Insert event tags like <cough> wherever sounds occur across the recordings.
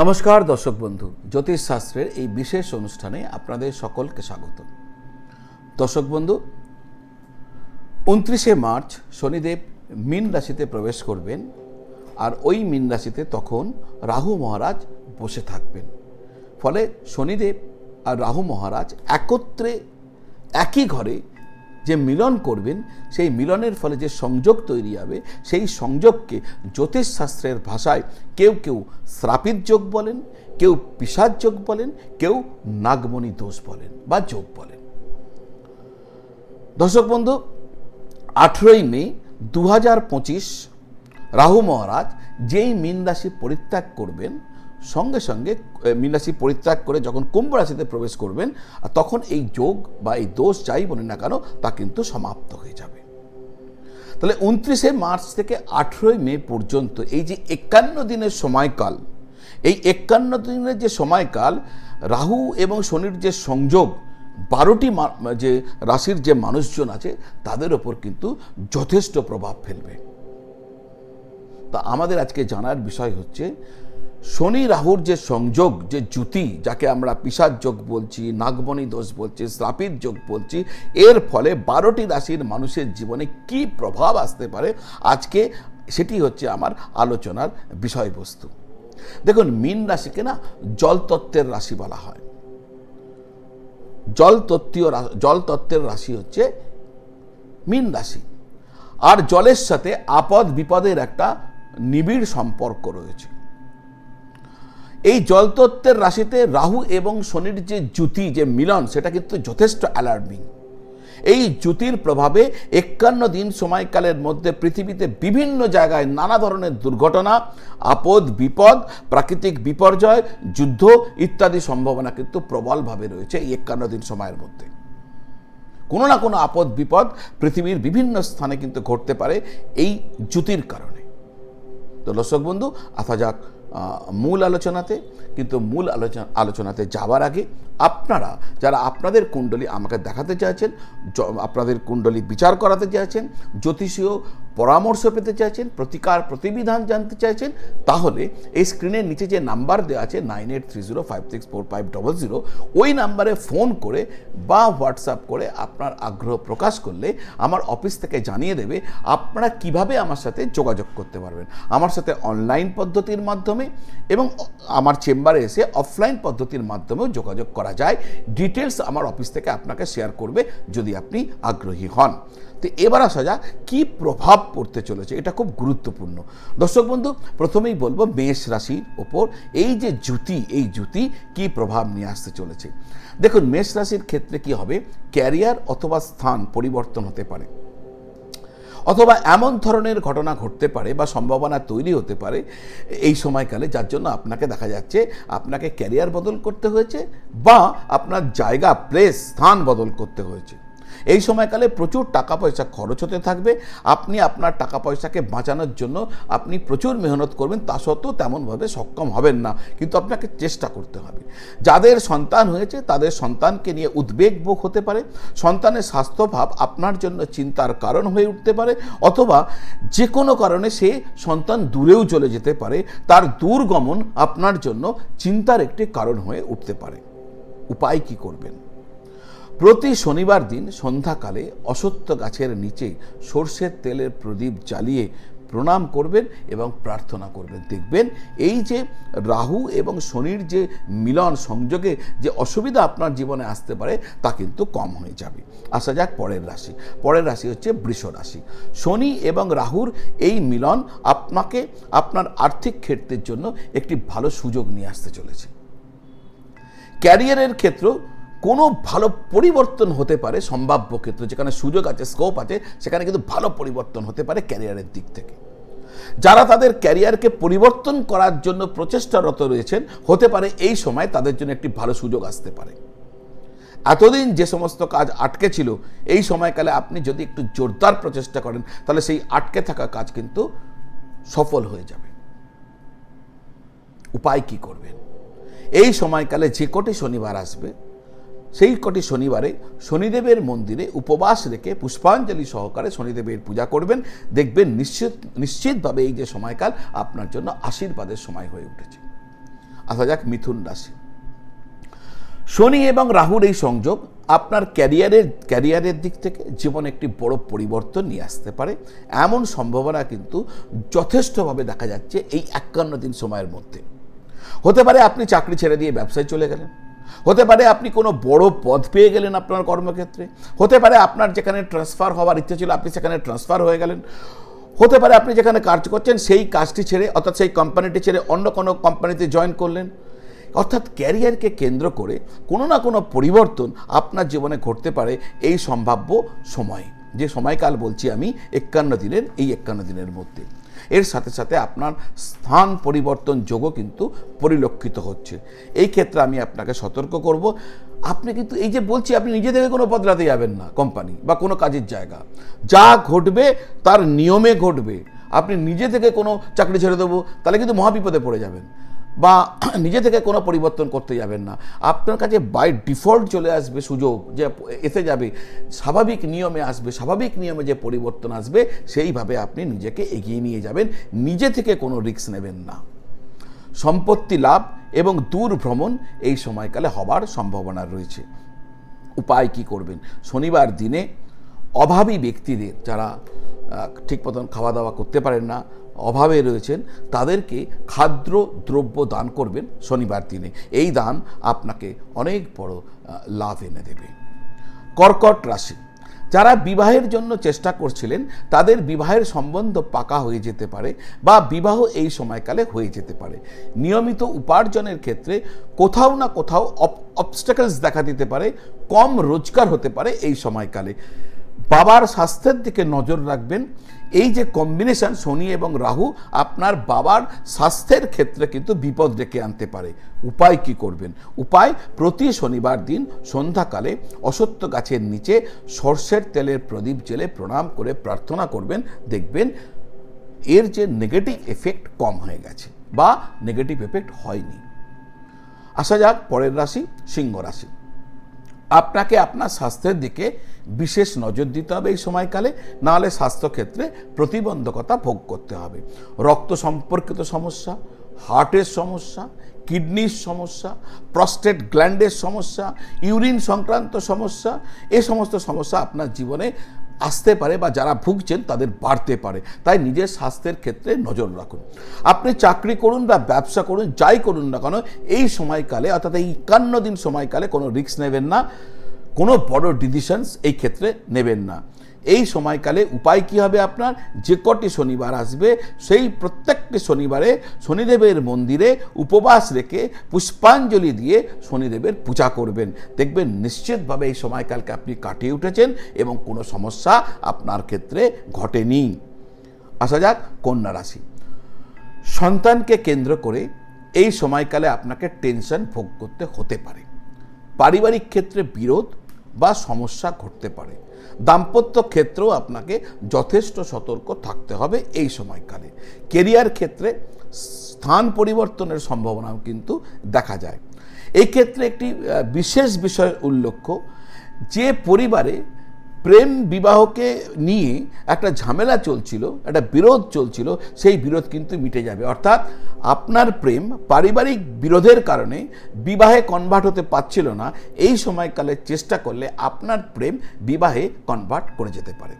নমস্কার, দর্শক বন্ধু। জ্যোতিষ শাস্ত্রের এই বিশেষ অনুষ্ঠানে আপনাদের সকলকে স্বাগত। দর্শক বন্ধু, উনত্রিশে মার্চ শনিদেব মীন রাশিতে প্রবেশ করবেন আর ওই মীন রাশিতে তখন রাহু মহারাজ বসে থাকবেন। ফলে শনিদেব আর রাহু মহারাজ একত্রে একই ঘরে যে মিলন করবেন, সেই মিলনের ফলে যে সংযোগ তৈরি হবে, সেই সংযোগকে জ্যোতিষশাস্ত্রের ভাষায় কেউ কেউ শ্রাপিত যোগ বলেন, কেউ পিসাজ যোগ বলেন, কেউ নাগমণি দোষ বলেন বা যোগ বলেন। দর্শক বন্ধু, আঠেরোই মে দু পঁচিশ রাহু মহারাজ যেই মীন রাশি পরিত্যাগ করবেন সঙ্গে সঙ্গে মীন রাশি পরিত্যাগ করে যখন কুম্ভ রাশিতে প্রবেশ করবেন তখন এই যোগ বা এই দোষ যাই বলেন না কেন, তা কিন্তু সমাপ্ত হয়ে যাবে। তাহলে উনত্রিশে মার্চ থেকে আঠেরোই মে পর্যন্ত এই যে একান্ন দিনের সময়কাল, এই একান্ন দিনের যে সময়কাল, রাহু এবং শনির যে সংযোগ, বারোটি যে রাশির যে মানুষজন আছে, তাদের ওপর কিন্তু যথেষ্ট প্রভাব ফেলবে। তা আমাদের আজকে জানার বিষয় হচ্ছে শনি রাহুর যে সংযোগ, যে জ্যুতি, যাকে আমরা পিসার যোগ বলছি, নাগমণি দোষ বলছি, শ্রাপিত যোগ বলছি, এর ফলে বারোটি রাশির মানুষের জীবনে কি প্রভাব আসতে পারে? আজকে সেটি হচ্ছে আমার আলোচনার বিষয়বস্তু। দেখুন, মীন রাশিকে না জলতত্ত্বের রাশি বলা হয়। জল তত্ত্বীয় রা- জল তত্ত্বের রাশি হচ্ছে মীন রাশি। আর জলের সাথে আপদ বিপদের একটা নিবিড় সম্পর্ক রয়েছে। এই জলতত্ত্বের রাশিতে রাহু এবং শনির যে জ্যুতি, যে মিলন, সেটা কিন্তু যথেষ্ট অ্যালার্মিং এই জ্যুতির প্রভাবে একান্ন দিন সময়কালের মধ্যে পৃথিবীতে বিভিন্ন জায়গায় নানা ধরনের দুর্ঘটনা, আপদ, বিপদ, প্রাকৃতিক বিপর্যয়, যুদ্ধ ইত্যাদি সম্ভাবনা কিন্তু প্রবলভাবে রয়েছে এই একান্ন দিন সময়ের মধ্যে। কোনো না কোনো আপদ, বিপদ পৃথিবীর বিভিন্ন স্থানে কিন্তু ঘটতে পারে এই জ্যুতির কারণে। তো দর্শক বন্ধু আসা যাক মূল আলোচনাতে কিন্তু মূল আলোচনা আলোচনাতে যাওয়ার আগে আপনারা যারা আপনাদের কুণ্ডলী আমাকে দেখাতে চাইছেন আপনাদের কুণ্ডলী বিচার করাতে চাইছেন, জ্যোতিষীয় পরামর্শ পেতে চাইছেন, প্রতিকার প্রতিবিধান জানতে চাইছেন, তাহলে এই স্ক্রিনের নিচে যে নাম্বার দেওয়া আছে nine eight three zero five six four five double zero, ওই নাম্বারে ফোন করে বা হোয়াটসঅ্যাপ করে আপনার আগ্রহ প্রকাশ করলে আমার অফিস থেকে জানিয়ে দেবে আপনারা কীভাবে আমার সাথে যোগাযোগ করতে পারবেন। আমার সাথে অনলাইন পদ্ধতির মাধ্যমে এবং আমার চেম্বারে এসে অফলাইন পদ্ধতির মাধ্যমেও যোগাযোগ করা যায় ডিটেলস আমার অফিস থেকে আপনাকে শেয়ার করবে যদি আপনি আগ্রহী হন। তো এবার আসা যা কী প্রভাব পড়তে চলেছে, এটা খুব গুরুত্বপূর্ণ। দর্শক বন্ধু, প্রথমেই বলব, মেষ রাশির ওপর এই যে জুতি এই জুতি কি প্রভাব নিয়ে আসতে চলেছে? দেখুন, মেষ রাশির ক্ষেত্রে কি হবে? ক্যারিয়ার অথবা স্থান পরিবর্তন হতে পারে। অথবা এমন ধরনের ঘটনা ঘটতে পারে বা সম্ভাবনা তৈরি হতে পারে এই সময়কালে, যার জন্য আপনাকে দেখা যাচ্ছে আপনাকে ক্যারিয়ার বদল করতে হয়েছে বা আপনার জায়গা প্লেস স্থান বদল করতে হয়েছে। এই সময়কালে প্রচুর টাকা পয়সা খরচ হতে থাকবে। আপনি আপনার টাকা পয়সাকে বাঁচানোর জন্য আপনি প্রচুর মেহনত করবেন, তা সত্ত্বেও তেমনভাবে সক্ষম হবেন না। কিন্তু আপনাকে চেষ্টা করতে হবে। যাদের সন্তান হয়েছে, তাদের সন্তানকে নিয়ে উদ্বেগ বোধ হতে পারে। সন্তানের স্বাস্থ্যভাব আপনার জন্য চিন্তার কারণ হয়ে উঠতে পারে, অথবা যে কোনো কারণে সে সন্তান দূরেও চলে যেতে পারে। তার দূরগমন আপনার জন্য চিন্তার একটি কারণ হয়ে উঠতে পারে। উপায় কি করবেন? প্রতি শনিবার দিন সন্ধ্যাকালে অসত্য গাছের নিচে সর্ষের তেলের প্রদীপ জ্বালিয়ে প্রণাম করবেন এবং প্রার্থনা করবেন। দেখবেন এই যে রাহু এবং শনির যে মিলন সংযোগে যে অসুবিধা আপনার জীবনে আসতে পারে, তা কিন্তু কম হয়ে যাবে। আসা যাক পরের রাশি। পরের রাশি হচ্ছে বৃষ রাশি। শনি এবং রাহুর এই মিলন আপনাকে আপনার আর্থিক ক্ষেত্রের জন্য একটি ভালো সুযোগ নিয়ে আসতে চলেছে। ক্যারিয়ারের ক্ষেত্রেও কোনো ভালো পরিবর্তন হতে পারে সম্ভাব্য ক্ষেত্র, যেখানে সুযোগ আছে স্কোপ আছে, সেখানে কিন্তু ভালো পরিবর্তন হতে পারে ক্যারিয়ারের দিক থেকে। যারা তাদের ক্যারিয়ারকে পরিবর্তন করার জন্য প্রচেষ্টারত রয়েছেন, হতে পারে এই সময় তাদের জন্য একটি ভালো সুযোগ আসতে পারে। এতদিন যে সমস্ত কাজ আটকে ছিল, এই সময়কালে আপনি যদি একটু জোরদার প্রচেষ্টা করেন, তাহলে সেই আটকে থাকা কাজ কিন্তু সফল হয়ে যাবে। উপায় কি করবেন? এই সময়কালে যে কটি শনিবার আসবে সেই কটি শনিবারে শনিদেবের মন্দিরে উপবাস রেখে পুষ্পাঞ্জলি সহকারে শনিদেবের পূজা করবেন। দেখবেন নিশ্চিত, নিশ্চিতভাবে এই যে সময়কাল আপনার জন্য আশীর্বাদের সময় হয়ে উঠেছে। আসা যাক মিথুন রাশি। শনি এবং রাহুর এই সংযোগ আপনার ক্যারিয়ারের ক্যারিয়ারের দিক থেকে জীবনে একটি বড় পরিবর্তন নিয়ে আসতে পারে। এমন সম্ভাবনা কিন্তু যথেষ্টভাবে দেখা যাচ্ছে এই একান্ন দিন সময়ের মধ্যে। হতে পারে আপনি চাকরি ছেড়ে দিয়ে ব্যবসায় চলে গেলেন। হতে পারে আপনি কোনো বড় পদ পেয়ে গেলেন আপনার কর্মক্ষেত্রে। হতে পারে আপনার যেখানে ট্রান্সফার হওয়ার ইচ্ছে ছিল, আপনি সেখানে ট্রান্সফার হয়ে গেলেন। হতে পারে আপনি যেখানে কাজ করছেন, সেই কাজটি ছেড়ে, অর্থাৎ সেই কোম্পানিটি ছেড়ে অন্য কোনো কোম্পানিতে জয়েন করলেন। অর্থাৎ ক্যারিয়ারকে কেন্দ্র করে কোনো না কোনো পরিবর্তন আপনার জীবনে ঘটতে পারে এই সম্ভাব্য সময়ে। যে সময়কাল বলছি আমি, একান্ন দিনের, এই একান্ন দিনের মধ্যে। এর সাথে সাথে আপনার স্থান পরিবর্তন যোগও কিন্তু পরিলক্ষিত হচ্ছে। এই ক্ষেত্রে আমি আপনাকে সতর্ক করব। আপনি কিন্তু এই যে বলছি, আপনি নিজে থেকে কোনো বদলাতে যাবেন না কোম্পানি বা কোনো কাজের জায়গা। যা ঘটবে তার নিয়মে ঘটবে। আপনি নিজে থেকে কোনো চাকরি ছেড়ে দেবো, তাহলে কিন্তু মহাবিপদে পড়ে যাবেন। বা <clears throat> নিজে থেকে কোনো পরিবর্তন করতে যাবেন না। আপনার কাছে বাই ডিফল্ট চলে আসবে সুযোগ যে এসে যাবে। স্বাভাবিক নিয়মে আসবে, স্বাভাবিক নিয়মে যে পরিবর্তন আসবে, সেইভাবে আপনি নিজেকে এগিয়ে নিয়ে যাবেন। নিজে থেকে কোনো রিস্ক নেবেন না। সম্পত্তি লাভ এবং দূর ভ্রমণ এই সময়কালে হবার সম্ভাবনা রয়েছে। উপায় কি করবেন? শনিবার দিনে অভাবী ব্যক্তিদের যারা ঠিক মতন খাওয়া দাওয়া করতে পারেন না, অভাবে রয়েছেন, তাদেরকে খাদ্য দ্রব্য দান করবেন শনিবার দিনে। এই দান আপনাকে অনেক বড় লাভ এনে দেবে। কর্কট রাশি। যারা বিবাহের জন্য চেষ্টা করছিলেন, তাদের বিবাহের সম্বন্ধ পাকা হয়ে যেতে পারে বা বিবাহ এই সময়কালে হয়ে যেতে পারে। নিয়মিত উপার্জনের ক্ষেত্রে কোথাও না কোথাও অবস্টাকেলস দেখা দিতে পারে, কম রোজগার হতে পারে এই সময়কালে। বাবার স্বাস্থ্যের দিকে নজর রাখবেন। এই যে কম্বিনেশন শনি এবং রাহু আপনার বাবার স্বাস্থ্যের ক্ষেত্রে কিন্তু বিপদ ডেকে আনতে পারে। উপায় কি করবেন? উপায়, প্রতি শনিবার দিন সন্ধ্যাকালে অসত্য গাছের নিচে সর্ষের তেলের প্রদীপ জেলে প্রণাম করে প্রার্থনা করবেন। দেখবেন এর যে নেগেটিভ এফেক্ট কম হয়ে গেছে বা নেগেটিভ এফেক্ট হয়নি। আসা যাক, পরের রাশি, সিংহ রাশি। আপনাকে আপনার স্বাস্থ্যের দিকে বিশেষ নজর দিতে হবে এই সময়কালে, নাহলে স্বাস্থ্যক্ষেত্রে প্রতিবন্ধকতা ভোগ করতে হবে। রক্ত সম্পর্কিত সমস্যা, হার্টের সমস্যা, কিডনির সমস্যা, প্রস্টেট গ্ল্যান্ডের সমস্যা, ইউরিন সংক্রান্ত সমস্যা, এ সমস্ত সমস্যা আপনার জীবনে আসতে পারে বা যারা ভুগছেন তাদের বাড়তে পারে। তাই নিজের স্বাস্থ্যের ক্ষেত্রে নজর রাখুন। আপনি চাকরি করুন বা ব্যবসা করুন, যাই করুন না কেন, এই সময়কালে, অর্থাৎ এই একান্ন দিন সময়কালে কোনো রিস্ক নেবেন না। কোনো বড় ডিসিশনস এই ক্ষেত্রে নেবেন না। এই সময়কালে উপায় কি হবে আপনার? যে কটি শনিবার আসবে, সেই প্রত্যেকটি শনিবারে শনিদেবের মন্দিরে উপবাস রেখে পুষ্পাঞ্জলি দিয়ে শনিদেবের পূজা করবেন। দেখবেন নিশ্চিতভাবে এই সময়কালকে আপনি কাটিয়ে উঠেছেন এবং কোনো সমস্যা আপনার ক্ষেত্রে ঘটেনি। আসা যাক, কন্যা রাশি। সন্তানকে কেন্দ্র করে এই সময়কালে আপনাকে টেনশন ভোগ করতে হতে পারে। পারিবারিক ক্ষেত্রে বিরোধ বা সমস্যা ঘটতে পারে। দাম্পত্য ক্ষেত্রেও আপনাকে যথেষ্ট সতর্ক থাকতে হবে এই সময়কালে। কেরিয়ার ক্ষেত্রে স্থান পরিবর্তনের সম্ভাবনাও কিন্তু দেখা যায়। এই ক্ষেত্রে একটি বিশেষ বিষয় উল্লেখ্য, যে পরিবারে প্রেম বিবাহকে নিয়ে একটা ঝামেলা চলছিল, একটা বিরোধ চলছিল, সেই বিরোধ কিন্তু মিটে যাবে। অর্থাৎ আপনার প্রেম পারিবারিক বিরোধের কারণে বিবাহে কনভার্ট হতে পারছিল না, এই সময়কালে চেষ্টা করলে আপনার প্রেম বিবাহে কনভার্ট করে যেতে পারে।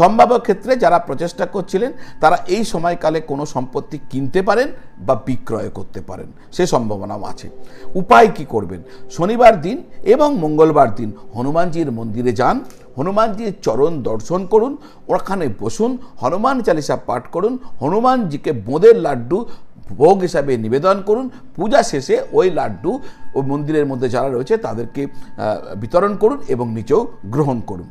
সম্ভাব্য ক্ষেত্রে যারা প্রচেষ্টা করছিলেন, তারা এই সময়কালে কোনো সম্পত্তি কিনতে পারেন বা বিক্রয় করতে পারেন, সে সম্ভাবনাও আছে। উপায় কি করবেন? শনিবার দিন এবং মঙ্গলবার দিন হনুমানজির মন্দিরে যান হনুমানজির চরণ দর্শন করুন, ওখানে বসুন, হনুমান চালিসা পাঠ করুন, হনুমানজিকে বোঁদের লাড্ডু ভোগ হিসাবে নিবেদন করুন, পূজা শেষে ওই লাড্ডু ও মন্দিরের মধ্যে যারা রয়েছে তাদেরকে বিতরণ করুন এবং নিচেও গ্রহণ করুন।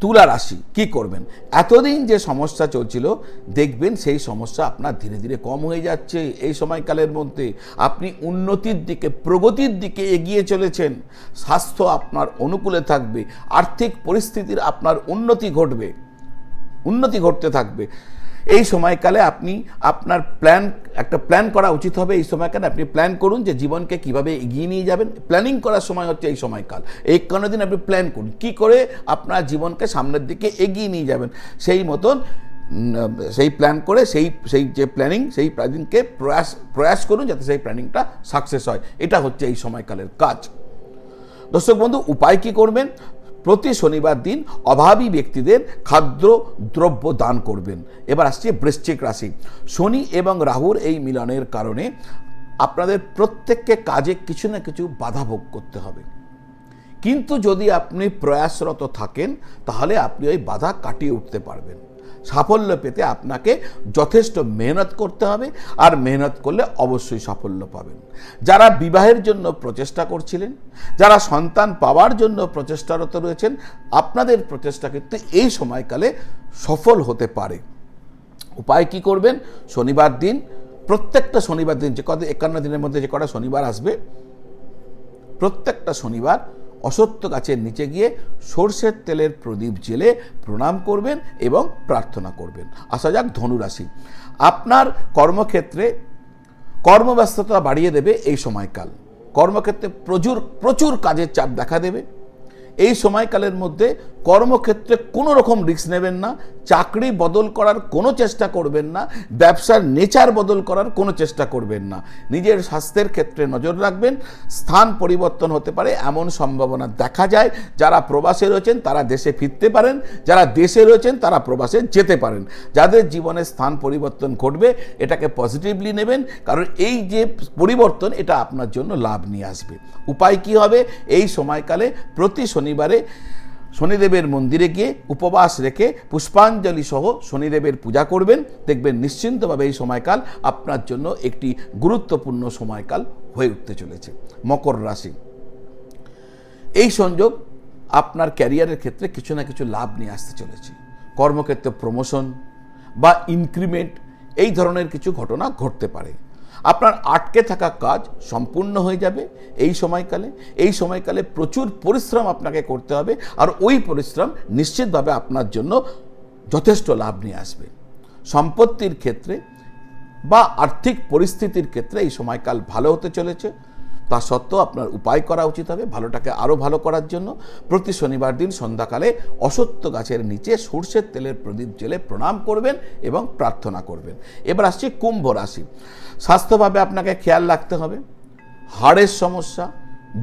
তুলা রাশি, কি করবেন? এতদিন যে সমস্যা চলছিল, দেখবেন সেই সমস্যা আপনার ধীরে ধীরে কম হয়ে যাচ্ছে। এই সময়কালের মধ্যে আপনি উন্নতির দিকে, প্রগতির দিকে এগিয়ে চলেছেন। স্বাস্থ্য আপনার অনুকূলে থাকবে, আর্থিক পরিস্থিতির আপনার উন্নতি ঘটবে। উন্নতি ঘটতে থাকবে। এই সময়কালে আপনি আপনার প্ল্যান একটা প্ল্যান করা উচিত হবে এই সময়কালে। আপনি প্ল্যান করুন যে জীবনকে কীভাবে এগিয়ে নিয়ে যাবেন। প্ল্যানিং করার সময় হচ্ছে এই সময়কাল। এই কোনো দিন আপনি প্ল্যান করুন। কী করে আপনার জীবনকে সামনের দিকে এগিয়ে নিয়ে যাবেন? সেই মতন সেই প্ল্যান করে সেই সেই যে প্ল্যানিং সেই প্ল্যানিংকে প্রয়াস প্রয়াস করুন যাতে সেই প্ল্যানিংটা সাকসেস হয়। এটা হচ্ছে এই সময়কালের কাজ। দর্শক বন্ধু, উপায় কি করবেন? প্রতি শনিবার দিন অভাবী ব্যক্তিদের খাদ্য দ্রব্য দান করবেন। এবার আসছে বৃশ্চিক রাশি। শনি এবং রাহুর এই মিলনের কারণে আপনাদের প্রত্যেককে কাজে কিছু না কিছু বাধা ভোগ করতে হবে। কিন্তু যদি আপনি প্রয়াসরত থাকেন, তাহলে আপনি ওই বাধা কাটিয়ে উঠতে পারবেন। সাফল্য পেতে আপনাকে যথেষ্ট মেহনত করতে হবে আর মেহনত করলে অবশ্যই সাফল্য পাবেন। যারা বিবাহের জন্য প্রচেষ্টা করছিলেন, যারা সন্তান পাওয়ার জন্য প্রচেষ্টারত রয়েছেন, আপনাদের প্রচেষ্টা কিন্তু এই সময়কালে সফল হতে পারে। উপায় কি করবেন? শনিবার দিন, প্রত্যেকটা শনিবার দিন যে কত একান্ন দিনের মধ্যে যে কটা শনিবার আসবে, প্রত্যেকটা শনিবার অসত্য গাছের নিচে গিয়ে সর্ষের তেলের প্রদীপ জেলে প্রণাম করবেন এবং প্রার্থনা করবেন। আসা যাক ধনুরাশি। আপনার কর্মক্ষেত্রে কর্মব্যস্ততা বাড়িয়ে দেবে এই সময়কাল। কর্মক্ষেত্রে প্রচুর প্রচুর কাজের চাপ দেখা দেবে। এই সময়কালের মধ্যে কর্মক্ষেত্রে কোনো রকম রিস্ক নেবেন না, চাকরি বদল করার কোনো চেষ্টা করবেন না, ব্যবসার নেচার বদল করার কোনো চেষ্টা করবেন না। নিজের স্বাস্থ্যের ক্ষেত্রে নজর রাখবেন, স্থান পরিবর্তন হতে পারে এমন সম্ভাবনা দেখা যায়। যারা প্রবাসে রয়েছেন তারা দেশে ফিরতে পারেন, যারা দেশে রয়েছেন তারা প্রবাসে যেতে পারেন। যাদের জীবনে স্থান পরিবর্তন ঘটবে, এটাকে পজিটিভলি নেবেন, কারণ এই যে পরিবর্তন, এটা আপনার জন্য লাভ নিয়ে আসবে। উপায় কি হবে? এই সময়কালে প্রতি শনিবারে শনিদেবের মন্দিরে গিয়ে উপবাস রেখে পুষ্পাঞ্জলি সহ শনিদেবের পূজা করবেন। দেখবেন নিশ্চিন্তভাবে এই সময়কাল আপনার জন্য একটি গুরুত্বপূর্ণ সময়কাল হয়ে উঠতে চলেছে, মকর রাশি। এই সংযোগ আপনার ক্যারিয়ারের ক্ষেত্রে কিছু না কিছু লাভ নিয়ে আসতে চলেছে। কর্মক্ষেত্রে প্রমোশন বা ইনক্রিমেন্ট এই ধরনের কিছু ঘটনা ঘটতে পারে। আপনার আটকে থাকা কাজ সম্পূর্ণ হয়ে যাবে এই সময়কালে। এই সময়কালে প্রচুর পরিশ্রম আপনাকে করতে হবে আর ওই পরিশ্রম নিশ্চিতভাবে আপনার জন্য যথেষ্ট লাভ নিয়ে আসবে। সম্পত্তির ক্ষেত্রে বা আর্থিক পরিস্থিতির ক্ষেত্রে এই সময়কাল ভালো হতে চলেছে। তা সত্ত্বেও আপনার উপায় করা উচিত হবে ভালোটাকে আরও ভালো করার জন্য। প্রতি শনিবার দিন সন্ধ্যাকালে অসত্য গাছের নিচে সর্ষের তেলের প্রদীপ জেলে প্রণাম করবেন এবং প্রার্থনা করবেন। এবার আসছি কুম্ভ রাশি। স্বাস্থ্যভাবে আপনাকে খেয়াল রাখতে হবে। হাড়ের সমস্যা,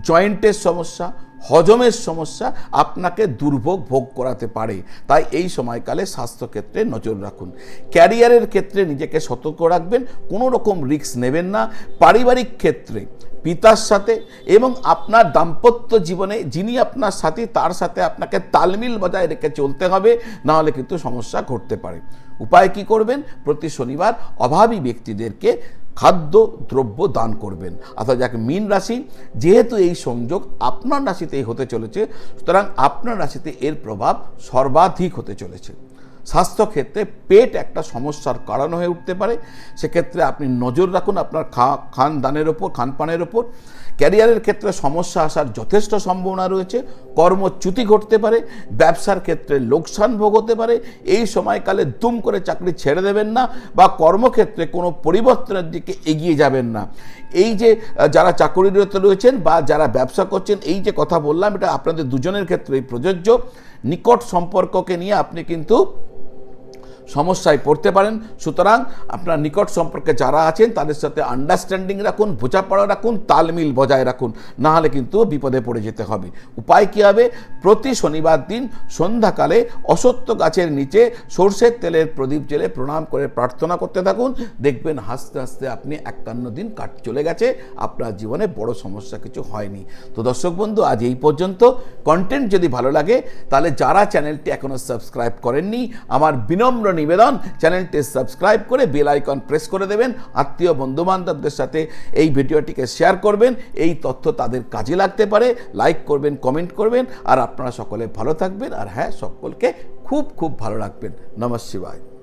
জয়েন্টের সমস্যা হজমের সমস্যা আপনাকে দুর্ভোগ ভোগ করাতে পারে। তাই এই সময়কালে স্বাস্থ্যক্ষেত্রে নজর রাখুন। ক্যারিয়ারের ক্ষেত্রে নিজেকে সতর্ক রাখবেন কোনো রকম রিস্ক নেবেন না। পারিবারিক ক্ষেত্রে পিতার সাথে এবং আপনার দাম্পত্য জীবনে যিনি আপনার সাথী, তার সাথে আপনাকে তালমিল বজায় রেখে চলতে হবে, নাহলে কিন্তু সমস্যা ঘটতে পারে। উপায় কি করবেন? প্রতি শনিবার অভাবী ব্যক্তিদেরকে খাদ্য দ্রব্য দান করবেন। অর্থাৎ যাকে, মীন রাশি, যেহেতু এই সংযোগ আপনার রাশিতেই হতে চলেছে, সুতরাং আপনার রাশিতে এর প্রভাব সর্বাধিক হতে চলেছে। স্বাস্থ্যক্ষেত্রে পেট একটা সমস্যার কারণ হয়ে উঠতে পারে। সেক্ষেত্রে আপনি নজর রাখুন আপনার খা খান দানের ওপর, খানপানের ওপর। ক্যারিয়ারের ক্ষেত্রে সমস্যা আসার যথেষ্ট সম্ভাবনা রয়েছে। কর্মচ্যুতি ঘটতে পারে, ব্যবসার ক্ষেত্রে লোকসান ভোগ হতে পারে। এই সময়কালে দুম করে চাকরি ছেড়ে দেবেন না বা কর্মক্ষেত্রে কোনো পরিবর্তনের দিকে এগিয়ে যাবেন না। এই যে যারা চাকরিরত রয়েছেন বা যারা ব্যবসা করছেন, এই যে কথা বললাম, এটা আপনাদের দুজনের ক্ষেত্রেই প্রযোজ্য। নিকট সম্পর্ককে নিয়ে আপনি কিন্তু সমস্যায় পড়তে পারেন। সুতরাং আপনার নিকট সম্পর্কে যারা আছেন, তাদের সাথে আন্ডারস্ট্যান্ডিং রাখুন, বোঝাপড়া রাখুন, তালমিল বজায় রাখুন। না হলে কিন্তু বিপদে পড়ে যেতে হবে। উপায় কী হবে? প্রতি শনিবার দিন সন্ধ্যাকালে অসত্য গাছের নিচে সর্ষের তেলের প্রদীপ জেলে প্রণাম করে প্রার্থনা করতে থাকুন। দেখবেন হাসতে হাসতে আপনি একান্ন দিন কাট চলে গেছে। আপনার জীবনে বড় সমস্যা কিছু হয়নি। তো দর্শক বন্ধু, আজ এই পর্যন্ত। কন্টেন্ট যদি ভালো লাগে, তাহলে যারা চ্যানেলটি এখনও সাবস্ক্রাইব করেননি, আমার বিনম্র নিবেদন। চ্যানেলটি সাবস্ক্রাইব করে বেল আইকন প্রেস করে দেবেন। আত্মীয় বন্ধুবান্ধবদের সাথে এই ভিডিওটিকে শেয়ার করবেন। এই তথ্য তাদের কাজে লাগতে পারে। লাইক করবেন, কমেন্ট করবেন। আর আপনারা সকলে ভালো থাকবেন। আর হ্যাঁ সকলকে খুব খুব ভালো রাখবেন। নমস্কার